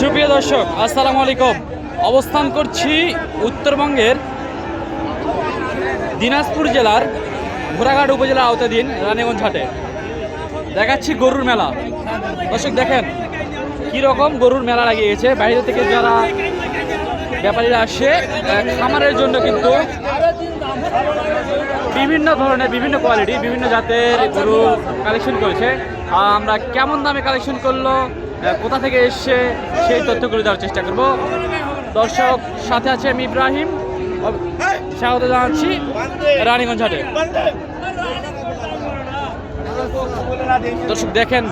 সুপ্রিয় দর্শক, আসসালামু আলাইকুম। অবস্থান করছি উত্তরবঙ্গের দিনাজপুর জেলার ঘোড়াঘাট উপজেলার আওতাধীন রানীগঞ্জ হাটে। দেখাচ্ছি গরুর মেলা। দর্শক, দেখেন রকম গরুর মেলা লাগিয়ে গেছে বাইরে থেকে যারা ব্যাপারীরা আসে খামারের জন্য কিন্তু বিভিন্ন ধরনের, বিভিন্ন কোয়ালিটি বিভিন্ন জাতের গরু কালেকশন করেছে। আমরা কেমন দামে কালেকশন করল কোথা থেকে এসছে সেই তথ্যগুলো দেওয়ার চেষ্টা করব। দর্শক, সাথে আছে আমি ইব্রাহিম। স্বাগত জানাচ্ছি রানীগঞ্জ হাটে। দর্শক, দেখেন,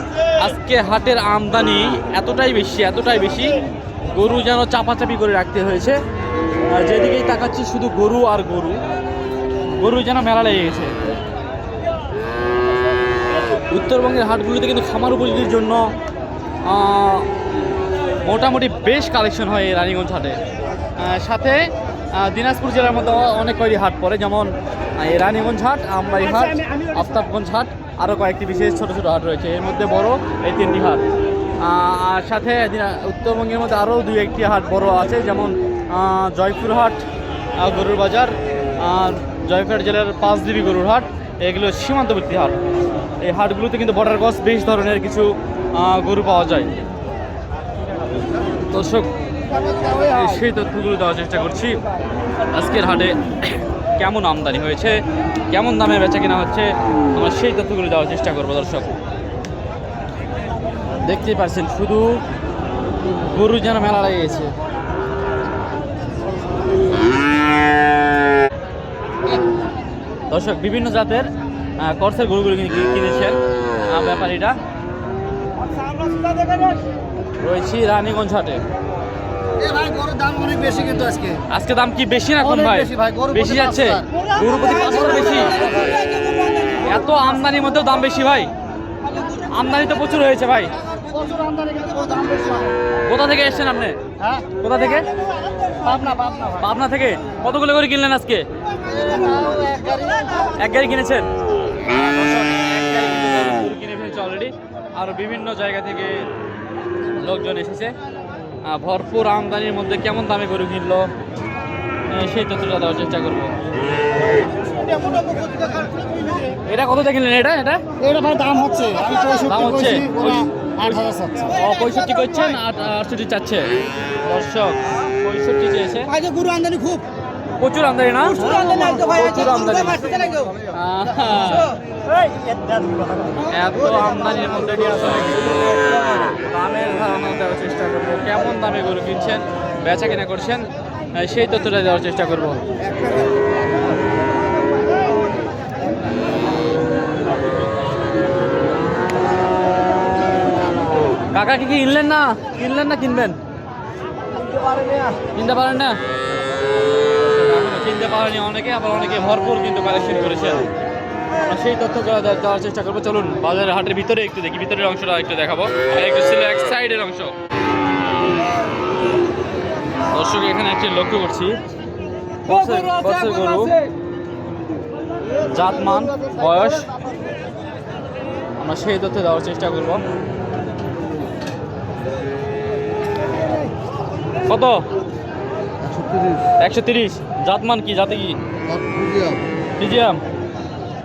আজকে হাটের আমদানি এতটাই বেশি এতটাই বেশি। গরু যেন চাপাচাপি করে রাখতে হয়েছে। আর যেদিকেই তাকাচ্ছি, শুধু গরু আর গরু। গরু যেন মেলা লেগে গেছে। উত্তরবঙ্গের হাটগুলিতে কিন্তু খামার উপযোগীর জন্য মোটামুটি বেশ কালেকশন হয় এই রানীগঞ্জ হাটে। সাথে দিনাজপুর জেলার মধ্যে অনেক কয়টি হাট পড়ে যেমন এই রানীগঞ্জ হাট আমবাড়ি হাট আফতাবগঞ্জ হাট আরও কয়েকটি বিশেষ ছোট ছোট হাট রয়েছে। এর মধ্যে বড় এই তিনটি হাট। আর সাথে উত্তরবঙ্গের মধ্যে আরও দুই একটি হাট বড় আছে যেমন আহ, জয়পুর হাট আহ, গরুর বাজার আর জয়পুরহাট জেলার পাঁচ দেবী গরুর হাট এগুলো সীমান্তবর্তী হাট। এই হাটগুলোতে কিন্তু বর্ডার গছ বেশ ধরনের কিছু গরু পাওয়া যায়। দর্শক সেই তথ্যগুলো দেওয়ার চেষ্টা করছি। আজকের হাটে কেমন আমদানি হয়েছে কেমন দামে বেচা কেনা হচ্ছে আমরা সেই তথ্যগুলো দেওয়ার চেষ্টা করব দর্শক। দেখতেই পাচ্ছেন শুধু গরু যেন মেলা লেগে গেছে দর্শক বিভিন্ন জাতের কর্সের গরুগুলো কিনেছেন আহ, ব্যাপারীরা। রয়েছি রানীগঞ্জ হাটে। আজকে। আজকে দাম কি বেশি না অনেক ভাই? বেশি যাচ্ছে। গরু প্রতি বেশি। এত আমদানির মধ্যেও দাম বেশি ভাই। আমদানি তো প্রচুর হয়েছে ভাই। কোথা থেকে এসেছেন আপনি? হ্যাঁ? কোথা থেকে? পাবনা থেকে? কতগুলো করে কিনলেন আজকে? এক গাড়ি কিনেছেন? অলরেডি আর বিভিন্ন জায়গা থেকে লোকজন এসেছে। ভরপুর আমদানির মধ্যে কেমন দামে গরু কিনলো? সেই তথ্যটা দেওয়ার চেষ্টা করব। এটা কত কিনলেন এটা? এটা? এটা ভাই দাম হচ্ছে। দাম হচ্ছে? পঁয়ষট্টি করছেন আর আটষট্টি চাচ্ছে। দর্শক পঁয়ষট্টি চেয়েছে। গরু আমদানি খুব। প্রচুর আমদানি না? প্রচুর আমদানি আহা। এত আমদানির মধ্যে দিয়ে আসলে দামের ধারণা দেওয়ার চেষ্টা করব। কেমন দামে গরু কিনছেন বেচা কেনা করছেন সেই তথ্যটা দেওয়ার চেষ্টা করব। কাকা কি কি কিনলেন না? কিনলেন না কিনবেন? কিনতে পারেন না? কিনতে পারেনি অনেকে আবার অনেকে ভরপুর কিন্তু কালেকশন করেছে আমরা সেই তথ্যগুলো দে- দেওয়ার চেষ্টা করব চলুন বাজারের হাটের ভিতরে একটু দেখি ভিতরের অংশটা একটু দেখাবো। একটু ছিল এক সাইডের অংশ। দর্শক এখানে একটি লক্ষ্য করছি। বছর বছর গরু। জাতমান বয়স। আমরা সেই তথ্য দেওয়ার চেষ্টা করব। কত? একশো তিরিশ। জাতমান কি? জাতে কি? মিডিয়াম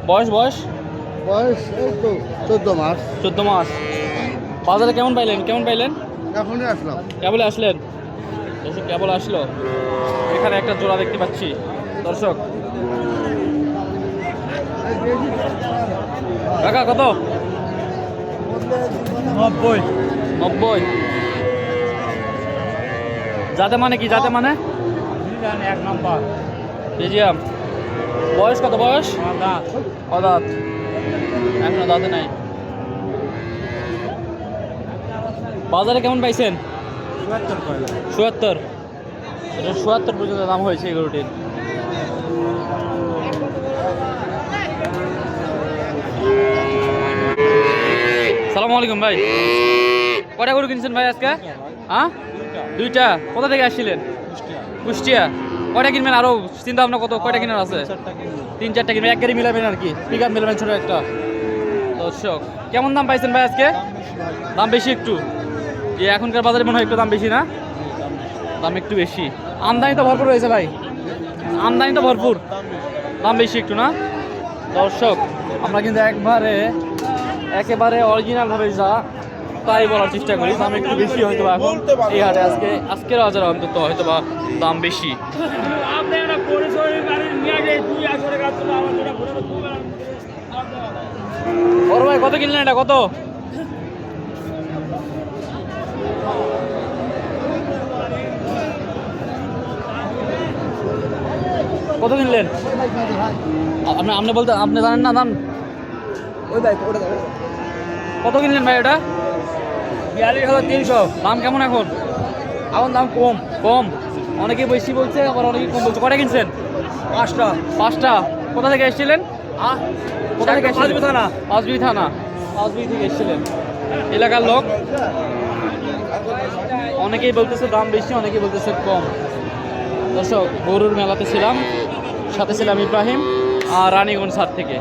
বয়স বয়স? বয়স চোদ্দ মাস। চোদ্দ মাস। বাজারে কেমন পাইলেন? কেমন পাইলেন? এখনই আসলাম। কেবলে আসলেন? দর্শক কেবল আসলো। এখানে একটা জোড়া দেখতে পাচ্ছি। দর্শক। কাকা কত? নব্বই। নব্বই। যাতে মানে কি যাতে মানে? এক নম্বর। মিডিয়াম বয়স কত বয়স? অদাত। এখনও দাঁতে নাই। বাজারে কেমন পাইছেন? চুয়াত্তর এটা চুয়াত্তর পর্যন্ত দাম হয়েছে এই গরুটির। সালাম আলাইকুম ভাই। কটা গরু কিনছেন ভাই আজকে? হ্যাঁ? দুইটা? কোথা থেকে আসছিলেন? কুষ্টিয়া। কয়টা কিনবেন? আরও চিন্তা ভাবনা কত? কয়টা কিনার আছে? তিন, চারটা কিনবেন। এক গাড়ি মিলাবেন আর কি। পিক আপ মিলাবেন ছোট একটা। দর্শক, কেমন দাম পাইছেন ভাই আজকে? দাম বেশি একটু। যে এখনকার বাজারে মনে হয় একটু দাম বেশি না? দাম একটু বেশি। আমদানি তো ভরপুর রয়েছে ভাই। আমদানি তো ভরপুর। দাম বেশি একটু না? দর্শক, আমরা কিন্তু একবারে একেবারে অরিজিনাল ভাবে যা তাই বলার চেষ্টা করি, দাম একটু বেশি হয়তো বা এই হাটে আজকে আজকের বাজারে অন্তত হয়তো বা দাম বেশি। বড় ভাই, কত কিনলেন এটা? কত? কত কিনলেন? আপনি আপনি বলতে আপনি জানেন না দাম ওই ভাই কত কিনলেন ভাই এটা? বিয়াল্লিশ হাজার তিনশো। দাম কেমন এখন? এখন দাম কম। কম? অনেকে বেশি বলছে আবার অনেকে কম বলছে। কটা কিনছেন? পাঁচটা। পাঁচটা। কোথা থেকে এসেছিলেন? কোথা থেকে পাঁচবি থানা। পাঁচবি থানা। পাঁচবি থেকে এসেছিলেন। এলাকার লোক? অনেকেই বলতেছে দাম বেশি অনেকেই বলতেছে কম। দর্শক গরুর মেলাতে ছিলাম। সাথে ছিলাম ইব্রাহিম আর রানীগঞ্জ হাট থেকে।